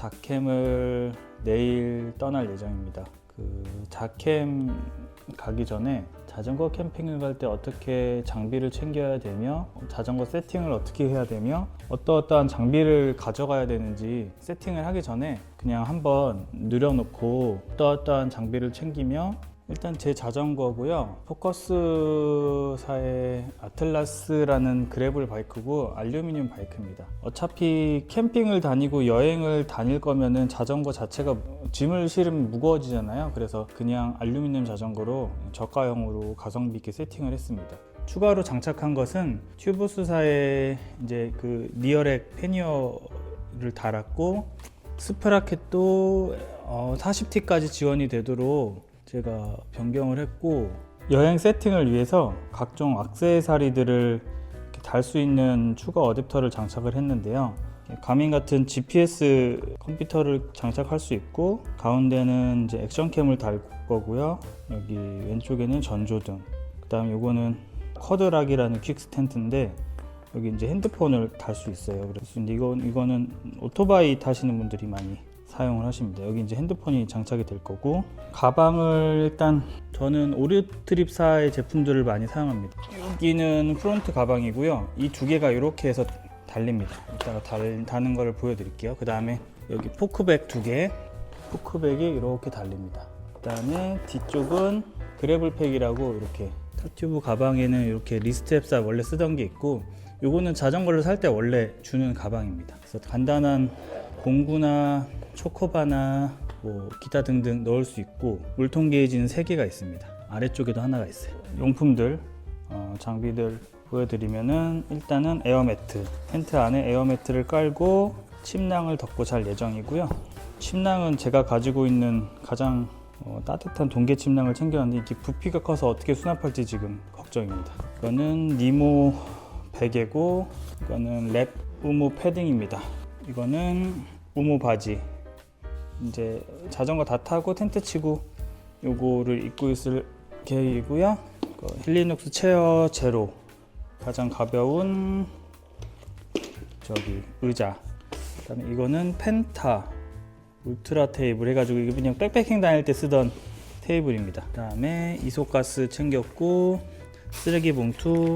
자캠을 내일 떠날 예정입니다. 그 자캠 가기 전에 자전거 캠핑을 갈 때 어떻게 장비를 챙겨야 되며 자전거 세팅을 어떻게 해야 되며 어떠어떠한 장비를 가져가야 되는지 세팅을 하기 전에 그냥 한번 누려놓고 어떠어떠한 장비를 챙기며 일단 제 자전거고요. 포커스사의 아틀라스라는 그래블 바이크고 알루미늄 바이크입니다. 어차피 캠핑을 다니고 여행을 다닐 거면은 자전거 자체가 짐을 실으면 무거워지잖아요. 그래서 그냥 알루미늄 자전거로 저가형으로 가성비 있게 세팅을 했습니다. 추가로 장착한 것은 튜브스사의 이제 그 리어렉 패니어를 달았고 스프라켓도 어, 40T까지 지원이 되도록 제가 변경을 했고 여행 세팅을 위해서 각종 악세사리들을 달 수 있는 추가 어댑터를 장착을 했는데요. 가민 같은 GPS 컴퓨터를 장착할 수 있고 가운데는 이제 액션캠을 달 거고요. 여기 왼쪽에는 전조등. 그다음 요거는 쿼드락이라는 퀵 스탠트인데 여기 이제 핸드폰을 달 수 있어요. 그래서 이건 이거는 오토바이 타시는 분들이 많이 사용을 하십니다. 여기 이제 핸드폰이 장착이 될 거고 가방을 일단 저는 오류트립사의 제품들을 많이 사용합니다. 여기는 프론트 가방이고요. 이 두 개가 이렇게 해서 달립니다. 이따가 달, 다는 거를 보여드릴게요. 그 다음에 여기 포크백 두 개, 포크백이 이렇게 달립니다. 그 다음에 뒤쪽은 그래블팩이라고 이렇게 탑튜브 가방에는 이렇게 리스트 앱사 원래 쓰던 게 있고 요거는 자전거를 살 때 원래 주는 가방입니다. 그래서 간단한 공구나 초코바나 뭐 기타 등등 넣을 수 있고 물통 게이지는 3개가 있습니다. 아래쪽에도 하나가 있어요. 용품들, 어, 장비들 보여드리면은 일단은 에어매트, 텐트 안에 에어매트를 깔고 침낭을 덮고 잘 예정이고요. 침낭은 제가 가지고 있는 가장 어, 따뜻한 동계 침낭을 챙겼는데 이게 부피가 커서 어떻게 수납할지 지금 걱정입니다. 이거는 니모 베개고 이거는 랩 우무 패딩입니다. 이거는 우무 바지. 이제 자전거 다 타고 텐트 치고 요거를 입고 있을 계획이고요. 이거 힐리눅스 체어 제로 가장 가벼운 저기 의자. 그다음에 이거는 펜타 울트라 테이블 해가지고 이거 그냥 백패킹 다닐 때 쓰던 테이블입니다. 그다음에 이소가스 챙겼고 쓰레기 봉투.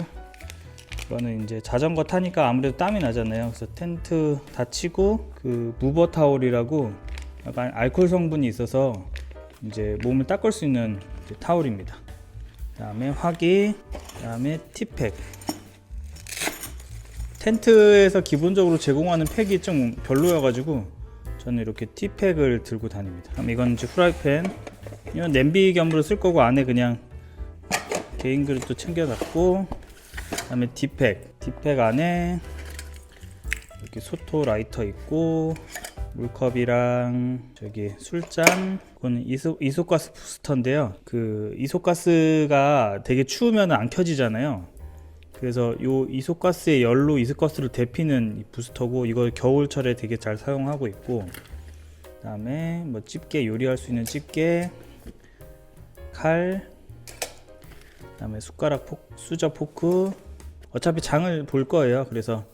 이거는 이제 자전거 타니까 아무래도 땀이 나잖아요. 그래서 텐트 닫히고 그 무버 타올이라고 약간 알코올 성분이 있어서 이제 몸을 닦을 수 있는 타올입니다. 그다음에 화기, 그다음에 티팩. 텐트에서 기본적으로 제공하는 팩이 좀 별로여가지고 저는 이렇게 티팩을 들고 다닙니다. 그럼 이건 이제 프라이팬. 이건 냄비 겸으로 쓸 거고 안에 그냥 개인 그릇도 챙겨놨고 그다음에 디팩. 디팩 안에 이렇게 소토 라이터 있고 물컵이랑 저기 술잔 그거는 이소, 이소가스 부스터인데요. 그 이소가스가 되게 추우면 안 켜지잖아요. 그래서 요 이소가스의 열로 이소가스를 데피는 이 부스터고 이걸 겨울철에 되게 잘 사용하고 있고 그 다음에 뭐 집게 요리할 수 있는 집게 칼 그다음에 숟가락 포, 수저 포크. 어차피 장을 볼 거예요. 그래서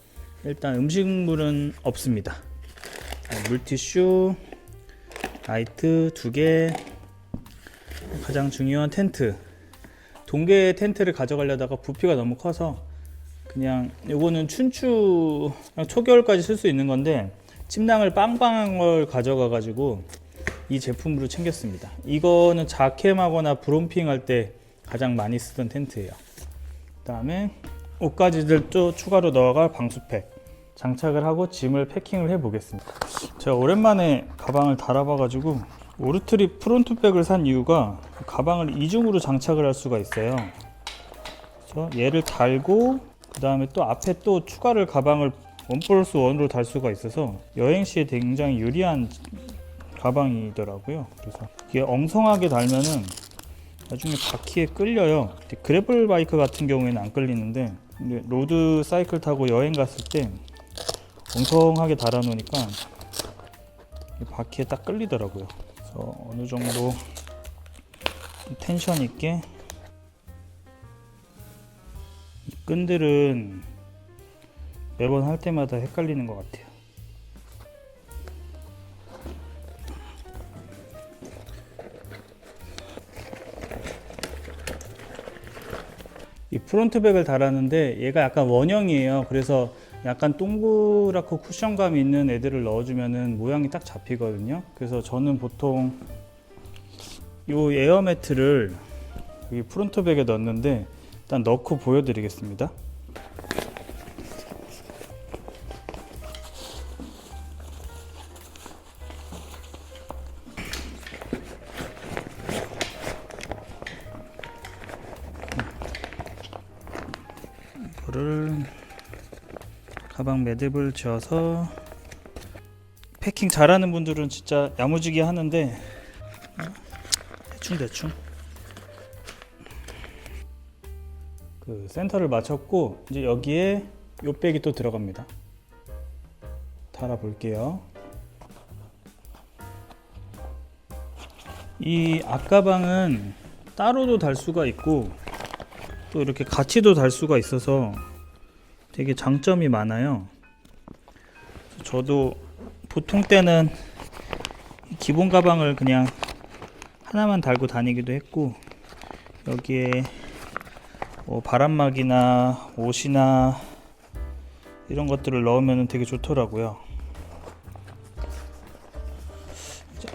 일단 음식물은 없습니다. 자, 물티슈 라이트 두 개 가장 중요한 텐트. 동계 텐트를 가져가려다가 부피가 너무 커서 그냥 요거는 춘추 초겨울까지 쓸 수 있는 건데 침낭을 빵빵한 걸 가져가 가지고 이 제품으로 챙겼습니다. 이거는 자캠하거나 브롬핑 할 때 가장 많이 쓰던 텐트예요. 그 다음에 옷가지들 또 추가로 넣어갈 방수팩 장착을 하고 짐을 패킹을 해 보겠습니다. 제가 오랜만에 가방을 달아봐 가지고 오르트리 프론트백을 산 이유가 가방을 이중으로 장착을 할 수가 있어요. 그래서 얘를 달고 그 다음에 또 앞에 또 추가를 가방을 원 플러스 원으로 달 수가 있어서 여행 시에 굉장히 유리한 가방이더라고요. 그래서 이게 엉성하게 달면은 나중에 바퀴에 끌려요. 그래블 바이크 같은 경우에는 안 끌리는데 로드 사이클 타고 여행 갔을 때 엉성하게 달아놓으니까 바퀴에 딱 끌리더라고요. 그래서 어느 정도 텐션 있게 끈들은 매번 할 때마다 헷갈리는 것 같아요. 이 프론트백을 달았는데 얘가 약간 원형이에요. 그래서 약간 동그랗고 쿠션감 있는 애들을 넣어주면은 모양이 딱 잡히거든요. 그래서 저는 보통 이 에어 매트를 여기 프론트백에 넣었는데 일단 넣고 보여드리겠습니다. 가방 매듭을 지어서 패킹 잘하는 분들은 진짜 야무지게 하는데 대충 대충 그 센터를 맞췄고 이제 여기에 요 백이 또 들어갑니다. 달아 볼게요. 이 앞가방은 따로도 달 수가 있고 또 이렇게 같이도 달 수가 있어서 되게 장점이 많아요. 저도 보통 때는 기본 가방을 그냥 하나만 달고 다니기도 했고 여기에 뭐 바람막이나 옷이나 이런 것들을 넣으면 되게 좋더라고요.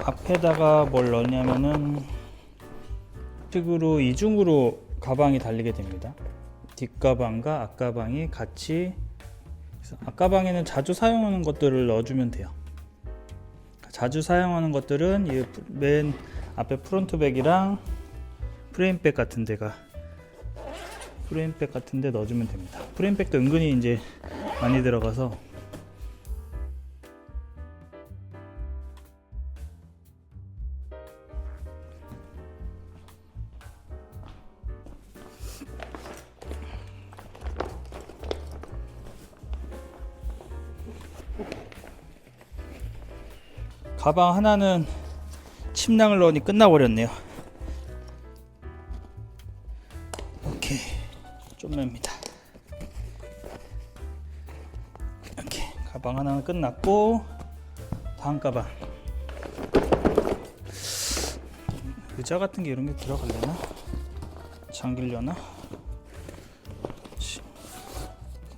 앞에다가 뭘 넣냐면은 식으로 이중으로 가방이 달리게 됩니다. 뒷가방과 앞가방이 같이 앞가방에는 자주 사용하는 것들을 넣어주면 돼요. 자주 사용하는 것들은 이맨 앞에 프론트백이랑 프레임백 같은 데가 프레임백 같은 데 넣어주면 됩니다. 프레임백도 은근히 이제 많이 들어가서 가방 하나는 침낭을 넣으니 끝나버렸네요. 오케이 좀 맵니다. 이렇게 가방 하나는 끝났고 다음 가방 의자 같은 게 이런 게 들어갈려나? 잠길려나? 치.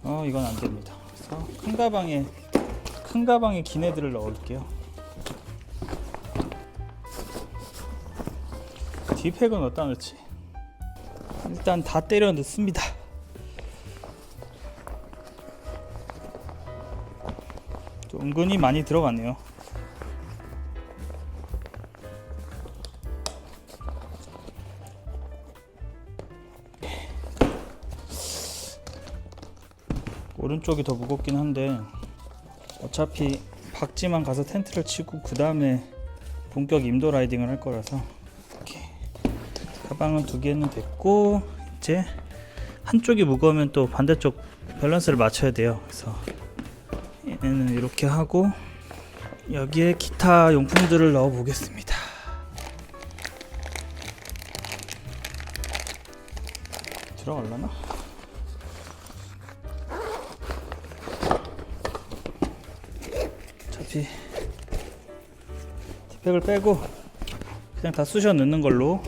어 이건 안 됩니다. 그래서 큰 가방에 큰 가방에 긴 애들을 넣을게요. 뒷팩은 어디다 넣지? 일단 다 때려 넣습니다. 좀 은근히 많이 들어갔네요. 오른쪽이 더 무겁긴 한데 어차피 박지만 가서 텐트를 치고 그 다음에 본격 임도 라이딩을 할 거라서 가방은 두 개는 됐고 이제 한쪽이 무거우면 또 반대쪽 밸런스를 맞춰야 돼요. 그래서 얘는 이렇게 하고 여기에 기타 용품들을 넣어 보겠습니다. 들어갈라나? 어차피 티백을 빼고 그냥 다 쑤셔 넣는 걸로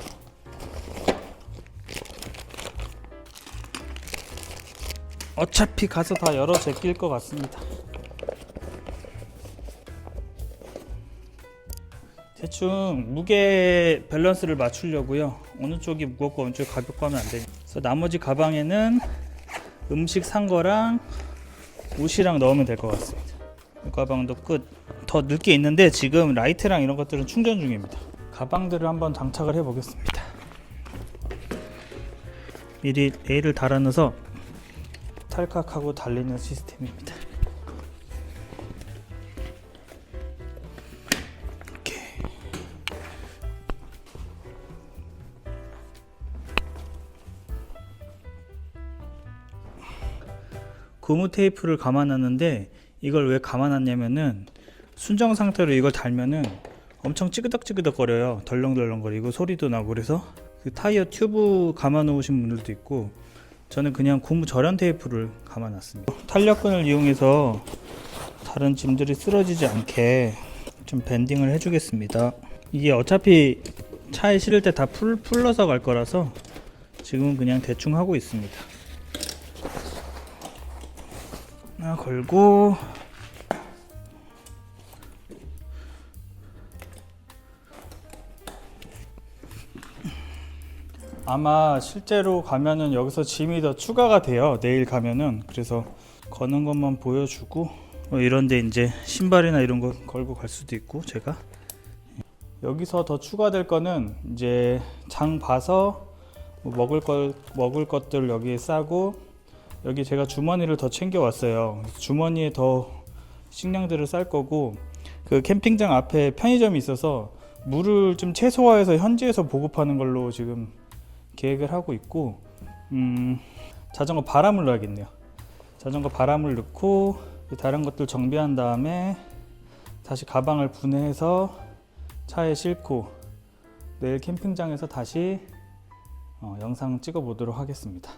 어차피 가서 다 열어 제낄 것 같습니다. 대충 무게 밸런스를 맞추려고요. 어느 쪽이 무겁고 어느 쪽이 가볍고 하면 안 되니까. 그래서 나머지 가방에는 음식 산 거랑 옷이랑 넣으면 될 것 같습니다. 이 가방도 끝. 더 넣을 게 있는데 지금 라이트랑 이런 것들은 충전 중입니다. 가방들을 한번 장착을 해 보겠습니다. 미리 레일을 달아 넣어서 탈칵하고 달리는 시스템입니다. 고무 테이프를 감아놨는데 이걸 왜 감아놨냐면은 순정 상태로 이걸 달면은 엄청 찌그덕찌그덕 거려요. 덜렁덜렁 거리고 소리도 나고 그래서 그 타이어 튜브 감아 놓으신 분들도 있고 저는 그냥 고무 절연 테이프를 감아놨습니다. 탄력근을 이용해서 다른 짐들이 쓰러지지 않게 좀 밴딩을 해주겠습니다. 이게 어차피 차에 실을 때 다 풀러서 갈 거라서 지금은 그냥 대충 하고 있습니다. 하나 걸고 아마 실제로 가면은 여기서 짐이 더 추가가 돼요. 내일 가면은 그래서 거는 것만 보여주고 뭐 이런데 이제 신발이나 이런 거 걸고 갈 수도 있고 제가 여기서 더 추가될 거는 이제 장 봐서 뭐 먹을 걸 먹을 것들 여기에 싸고 여기 제가 주머니를 더 챙겨 왔어요. 주머니에 더 식량들을 쌀 거고 그 캠핑장 앞에 편의점이 있어서 물을 좀 최소화해서 현지에서 보급하는 걸로 지금 계획을 하고 있고 음, 자전거 바람을 넣어야겠네요. 자전거 바람을 넣고 다른 것들 정비한 다음에 다시 가방을 분해해서 차에 싣고 내일 캠핑장에서 다시 어, 영상 찍어 보도록 하겠습니다.